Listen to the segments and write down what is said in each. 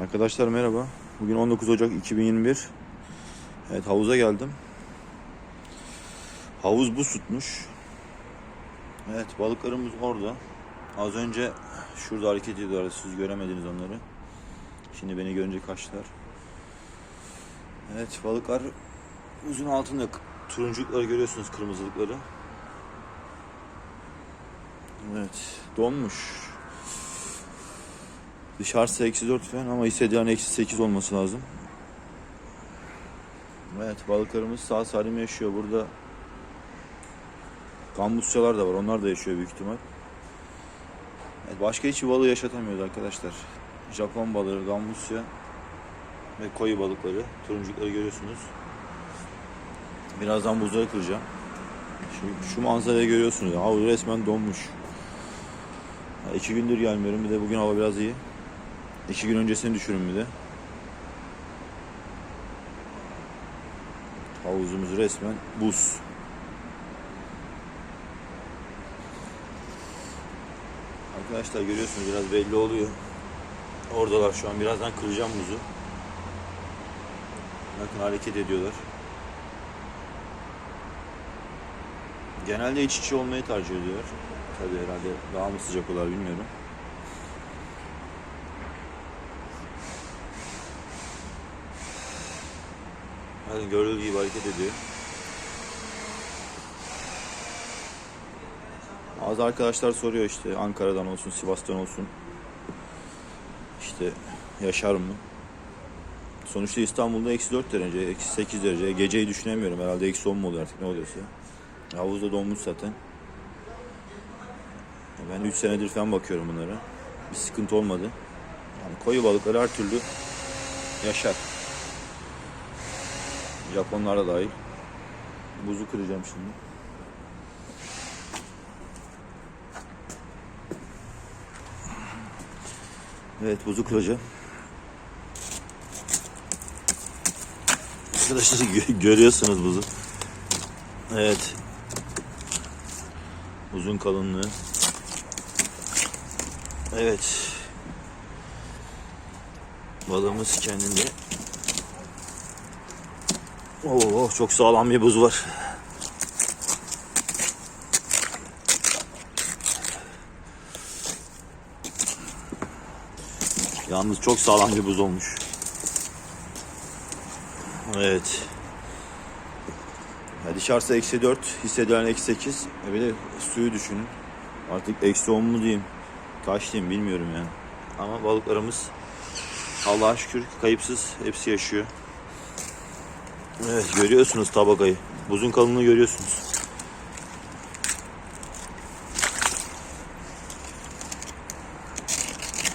Arkadaşlar merhaba. Bugün 19 Ocak 2021. Evet havuza geldim. Havuz buz tutmuş. Evet balıklarımız orada. Az önce şurada hareket ediyorlar. Siz göremediniz onları. Şimdi beni görünce kaçtılar. Evet balıklar buzun altında turunculukları görüyorsunuz kırmızılıkları. Evet donmuş. Dışarısı eksi 4 falan ama hissedilen eksi 8 olması lazım. Evet balıklarımız sağ salim yaşıyor. Burada gambusçalar da var. Onlar da yaşıyor büyük ihtimal. Evet, başka hiçbir balığı yaşatamıyoruz arkadaşlar. Japon balığı, gambusça ve koyu balıkları. Turunculukları görüyorsunuz. Birazdan buzları kıracağım. Şu, şu manzarayı görüyorsunuz. Havuz resmen donmuş. İki gündür gelmiyorum. Bir de bugün hava biraz iyi. İki gün öncesini düşürün bir de. Havuzumuz resmen buz. Arkadaşlar görüyorsunuz biraz belli oluyor. Oradalar şu an. Birazdan kıracağım buzu. Bakın hareket ediyorlar. Genelde iç içe olmayı tercih ediyorlar. Tabii herhalde daha mı sıcak olar bilmiyorum. Bakın gördüğü gibi hareket ediyor. Bazı arkadaşlar soruyor işte Ankara'dan olsun, Sivas'tan olsun. İşte yaşar mı? Sonuçta İstanbul'da eksi 4 derece, eksi 8 derece. Geceyi düşünemiyorum herhalde eksi 10 mu oluyor artık ne oluyorsa. Havuzda donmuş zaten. Ben 3 senedir falan bakıyorum bunlara. Bir sıkıntı olmadı. Yani koyu balıklar her türlü yaşar. Japonlar da dahil. Buzu kıracağım şimdi. Evet buzu kıracağım. Arkadaşlar gö- görüyorsunuz buzu. Evet. Uzun kalınlığı. Evet. Balığımız kendinde. Oo çok sağlam bir buz var. Yalnız çok sağlam bir buz olmuş. Evet. Ya dışarısı eksi 4, hissedilen eksi 8. E bir de suyu düşünün. Artık eksi 10 mu diyeyim, kaç diyeyim bilmiyorum yani. Ama balıklarımız Allah'a şükür kayıpsız hepsi yaşıyor. Evet görüyorsunuz tabakayı. Buzun kalınlığı görüyorsunuz.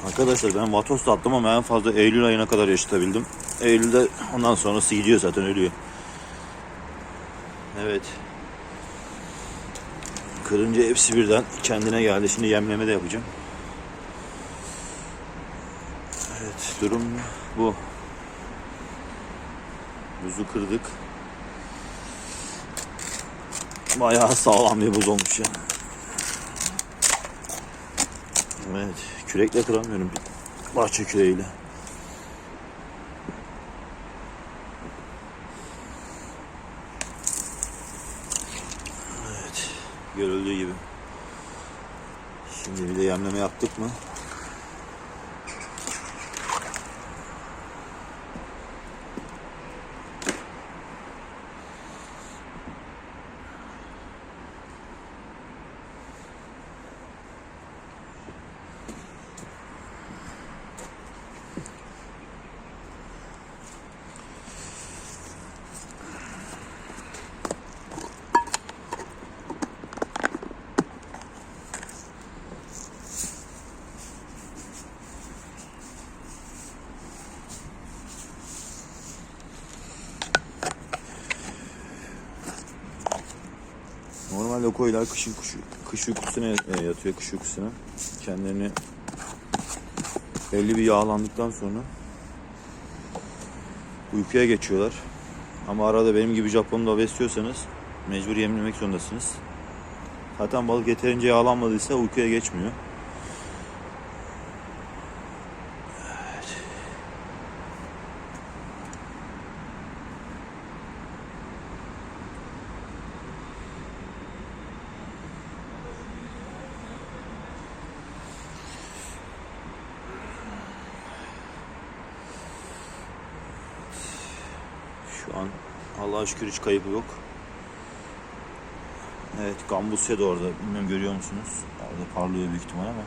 Arkadaşlar ben vatos da attım ama en fazla Eylül ayına kadar yaşatabildim. Eylül'de ondan sonrası gidiyor zaten ölüyor. Evet. Kırınca hepsi birden kendine geldi. Şimdi yemleme de yapacağım. Evet durum bu. Buzu kırdık. Bayağı sağlam bir buz olmuş ya. Evet, kürekle kıramıyorum. Bahçe küreğiyle. Evet, görüldüğü gibi. Şimdi bir de yemleme yaptık mı? Normalde koylar kışın kış, kış uykusuna e, yatıyor kış uykusuna. Kendilerini belli bir yağlandıktan sonra uykuya geçiyorlar. Ama arada benim gibi Japon'da besliyorsanız mecbur yemlemek zorundasınız. Zaten balık yeterince yağlanmadıysa uykuya geçmiyor. Şu an Allah'a şükür hiç kaybı yok. Evet Gambusya da orada. Bilmem görüyor musunuz? Orada parlıyor büyük ihtimal ama.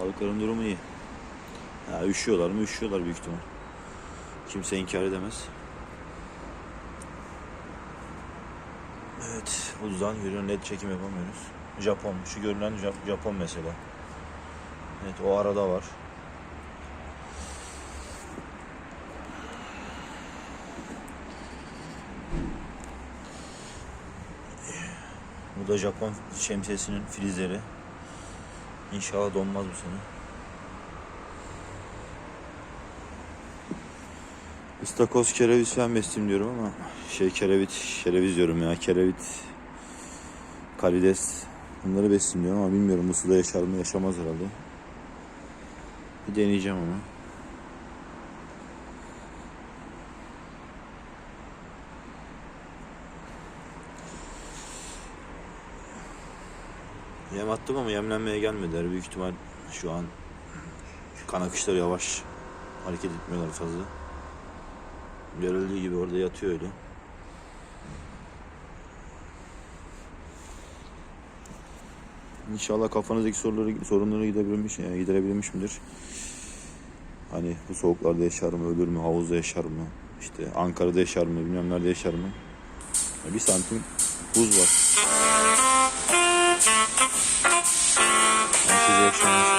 Balıkların durumu iyi. Ya, üşüyorlar mı? Üşüyorlar büyük ihtimal. Kimse inkar edemez. Evet, buzdan yürüyen led çekim yapamıyoruz. Japon, şu görünen Jap- Japon mesela. Evet, o arada var. Bu da Japon şemsiyesinin filizleri. İnşallah donmaz bu sene. İstakoz, kereviz falan besleyeyim diyorum ama şey kerevit, kereviz diyorum ya kerevit, karides bunları besleyeyim diyorum ama bilmiyorum bu suda yaşar mı yaşamaz herhalde. Bir deneyeceğim onu. Yem attım ama yemlenmeye gelmediler. Büyük ihtimal şu an kan akışları yavaş. Hareket etmiyorlar fazla. Görüldüğü gibi orada yatıyor öyle. İnşallah kafanızdaki soruları sorunları gidebilmiş yani giderebilmiş midir? Hani bu soğuklarda yaşar mı, ölür mü, havuzda yaşar mı? İşte Ankara'da yaşar mı, bilmem nerede yaşar mı? Bir santim buz var. time.